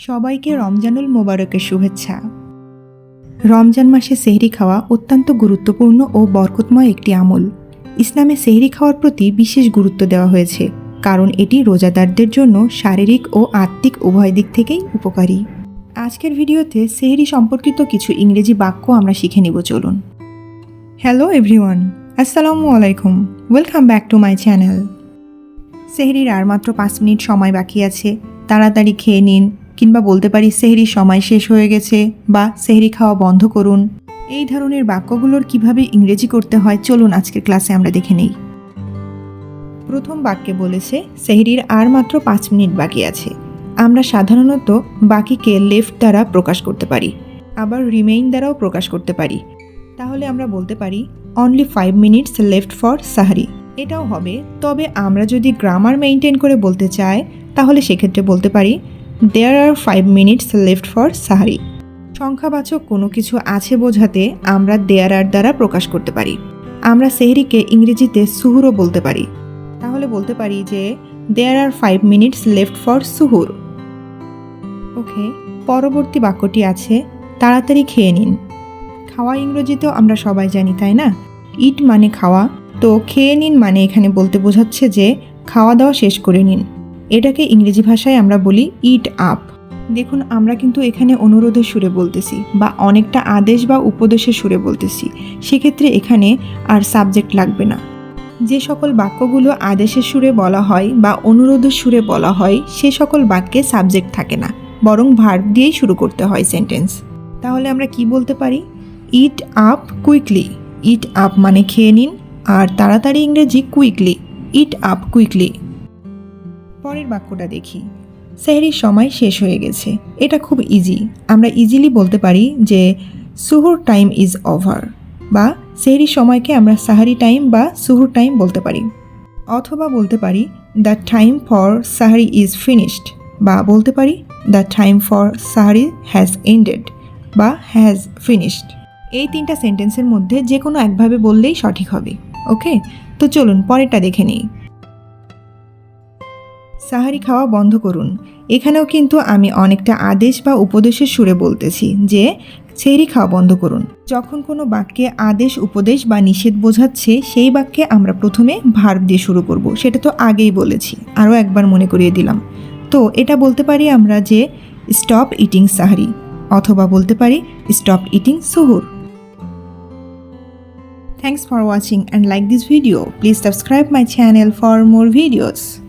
সবাইকে রমজানুল মোবারকের শুভেচ্ছা। রমজান মাসে সেহরি খাওয়া অত্যন্ত গুরুত্বপূর্ণ ও বরকতময় একটি আমল। ইসলামে সেহরি খাওয়ার প্রতি বিশেষ গুরুত্ব দেওয়া হয়েছে, কারণ এটি রোজাদারদের জন্য শারীরিক ও আত্মিক উভয় দিক থেকেই উপকারী। আজকের ভিডিওতে সেহরি সম্পর্কিত কিছু ইংরেজি বাক্য আমরা শিখে নিব, চলুন। হ্যালো এভরিওয়ান, আসসালামু আলাইকুম, welcome back to my channel. সেহরির আর মাত্র পাঁচ মিনিট সময় বাকি আছে, তাড়াতাড়ি খেয়ে নিন কিংবা বলতে পারি সেহরির সময় শেষ হয়ে গেছে বা সেহরি খাওয়া বন্ধ করুন। এই ধরনের বাক্যগুলোর কীভাবে ইংরেজি করতে হয় চলুন আজকের ক্লাসে আমরা দেখে নেই। প্রথম বাক্যে বলেছে, সেহরির আর মাত্র পাঁচ মিনিট বাকি আছে। আমরা সাধারণত বাকিকে লেফট দ্বারা প্রকাশ করতে পারি, আবার রিমেইন দ্বারাও প্রকাশ করতে পারি। তাহলে আমরা বলতে পারি only five minutes left for sahari এটাও হবে, তবে আমরা যদি গ্রামার মেনটেন করে বলতে চাই, তাহলে সেক্ষেত্রে বলতে পারি there are five minutes left for sahari সংখ্যাবাচক কোনো কিছু আছে বোঝাতে আমরা দেয়ার আর দ্বারা প্রকাশ করতে পারি। আমরা সেহরিকে ইংরেজিতে সুহুরও বলতে পারি। তাহলে বলতে পারি যে there are five minutes left for suhoor okay পরবর্তী বাক্যটি আছে, তাড়াতাড়ি খেয়ে নিন। খাওয়া ইংরেজিতেও আমরা সবাই জানি, তাই না? ইট মানে খাওয়া। তো খেয়ে নিন মানে এখানে বলতে বোঝাচ্ছে যে, খাওয়া দাওয়া শেষ করে নিন। এটাকে ইংরেজি ভাষায় আমরা বলি ইট আপ দেখুন, আমরা কিন্তু এখানে অনুরোধের সুরে বলতেছি বা অনেকটা আদেশ বা উপদেশের সুরে বলতেছি। সেক্ষেত্রে এখানে আর সাবজেক্ট লাগবে না। যে সকল বাক্যগুলো আদেশের সুরে বলা হয় বা অনুরোধের সুরে বলা হয়, সে সকল বাক্যে সাবজেক্ট থাকে না। বরং ভার্ব দিয়েই শুরু করতে হয় সেন্টেন্স তাহলে আমরা কি বলতে পারি? Eat up quickly eat up মানে খেয়ে নিন। আর তাড়াতাড়ি ইংরেজি কুইকলি ইট আপ কুইকলি পরের বাক্যটা দেখি। সেহরির সময় শেষ হয়ে গেছে। এটা খুব ইজি আমরা ইজিলি বলতে পারি যে, সুহুর টাইম ইজ ওভার বা সেহরির সময়কে আমরা সাহারি টাইম বা সুহুর টাইম বলতে পারি অথবা বলতে পারি the time for sahari is finished বা বলতে পারি the time for sahari has ended বা হ্যাজ ফিনিশড এই তিনটা সেন্টেন্সের মধ্যে যে কোনো একভাবে বললেই সঠিক হবে। ওকে? তো চলুন, পরেরটা দেখে নিই। সাহারি খাওয়া বন্ধ করুন। এখানেও কিন্তু আমি অনেকটা আদেশ বা উপদেশের সুরে বলতেছি যে, সেহরি খাওয়া বন্ধ করুন। যখন কোনো বাক্যে আদেশ, উপদেশ বা নিষেধ বোঝাচ্ছে, সেই বাক্যে আমরা প্রথমে ভার্ব দিয়ে শুরু করব। সেটা তো আগেই বলেছি, আরও একবার মনে করিয়ে দিলাম। তো এটা বলতে পারি আমরা যে, স্টপ ইটিং সাহারি, অথবা বলতে পারি stop eating suhoor. Thanks for watching and like this video. Please subscribe my channel for more videos.